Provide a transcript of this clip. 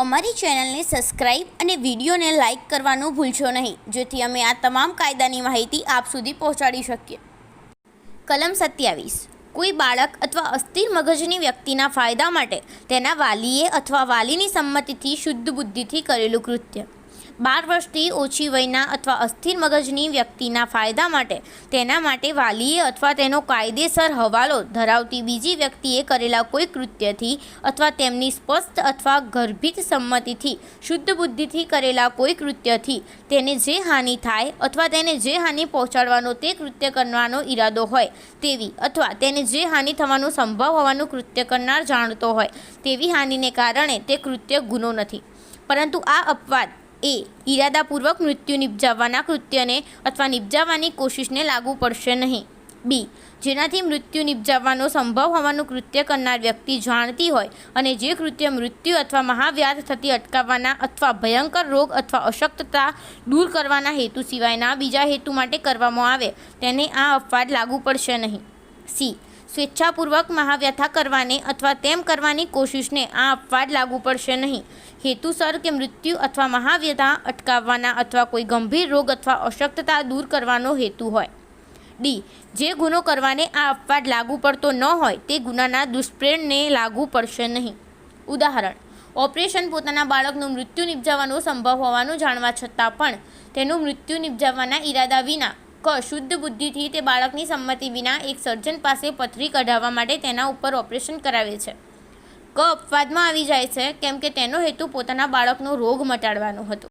અમારી ચેનલને સબસ્ક્રાઇબ અને વિડીયોને લાઇક કરવાનું ભૂલશો નહીં, જેથી અમે આ તમામ કાયદાની માહિતી આપ સુધી પહોંચાડી શકીએ. કલમ સત્યાવીસ. કોઈ બાળક અથવા અસ્થિર મગજની વ્યક્તિના ફાયદા માટે તેના વાલીએ અથવા વાલીની સંમતિથી શુદ્ધ બુદ્ધિથી કરેલું કૃત્ય. બાર વર્ષથી ઓછી વયના અથવા અસ્થિર મગજની વ્યક્તિના ફાયદા માટે, તેના માટે વાલીએ અથવા તેનો કાયદેસર હવાલો ધરાવતી બીજી વ્યક્તિએ કરેલા કોઈ કૃત્યથી અથવા તેમની સ્પષ્ટ અથવા ગર્ભિત સંમતિથી, શુદ્ધ બુદ્ધિથી કરેલા કોઈ કૃત્યથી તેને જે હાનિ થાય અથવા તેને જે હાનિ પહોંચાડવાનો તે કૃત્ય કરવાનો ઈરાદો હોય તેવી અથવા તેને જે હાનિ થવાનો સંભવ હોવાનું કૃત્ય કરનાર જાણતો હોય તેવી હાનિને કારણે તે કૃત્ય ગુનો નથી. પરંતુ આ અપવાદ એ ઈરાદાપૂર્વક મૃત્યુ નિપજાવવાના કૃત્યને અથવા નિપજાવવાની કોશિશને લાગુ પડશે નહીં. બી. જેનાથી મૃત્યુ નિપજાવવાનો સંભવ હોવાનું કૃત્ય કરનાર વ્યક્તિ જાણતી હોય અને જે કૃત્ય મૃત્યુ અથવા મહાવ્યાધ થતી અટકાવવાના અથવા ભયંકર રોગ અથવા અશક્તતા દૂર કરવાના હેતુ સિવાયના બીજા હેતુ માટે કરવામાં આવે, તેને આ અપવાદ લાગુ પડશે નહીં. સી. સ્વેચ્છાપૂર્વક મહાવ્યથા કરવાને અથવા તેમ કરવાની કોશિશને આ અપવાદ લાગુ પડશે નહીં. હેતુસર કે મૃત્યુ અથવા મહાવ્યથા અટકાવવાના અથવા કોઈ ગંભીર રોગ અથવા અશક્તતા દૂર કરવાનો હેતુ હોય. ડી. જે ગુનો કરવાને આ અપવાદ લાગુ પડતો ન હોય તે ગુનાના દુષ્પ્રેરણને લાગુ પડશે નહીં. ઉદાહરણ. ઓપરેશન પોતાના બાળકનું મૃત્યુ નિપજાવવાનો સંભવ હોવાનું જાણવા છતાં પણ તેનું મૃત્યુ નિપજાવવાના ઈરાદા વિના ક શુદ્ધ બુદ્ધિથી તે બાળકની સંમતિ વિના એક સર્જન પાસે પથરી કઢાવવા માટે તેના ઉપર ઓપરેશન કરાવે છે. ક અપવાદમાં આવી જાય છે, કેમ કે તેનો હેતુ પોતાના બાળકનો રોગ મટાડવાનો હતો.